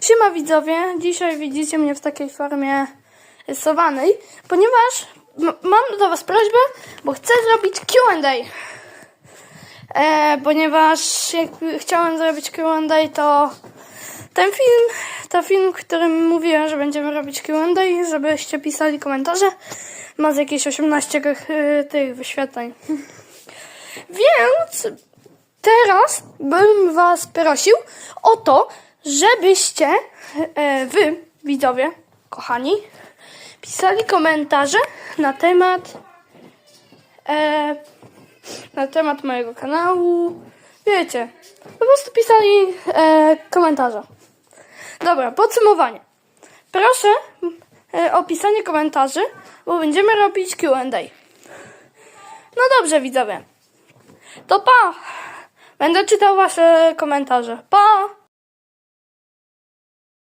Siema widzowie, dzisiaj widzicie mnie w takiej formie rysowanej, ponieważ mam do was prośbę, bo chcę zrobić Q&A. E, ponieważ jak chciałem zrobić Q&A, to ten film, to film, którym mówiłem, że będziemy robić Q&A, żebyście pisali komentarze, ma z jakieś 18 e, tych wyświetleń. Więc teraz bym was prosił o to, żebyście e, wy, widzowie, kochani, pisali komentarze na temat e, na temat mojego kanału. Wiecie, po prostu pisali e, komentarze. Dobra, podsumowanie. Proszę e, o pisanie komentarzy, bo będziemy robić Q&A. No dobrze, widzowie. To pa! Będę czytał wasze komentarze. Pa!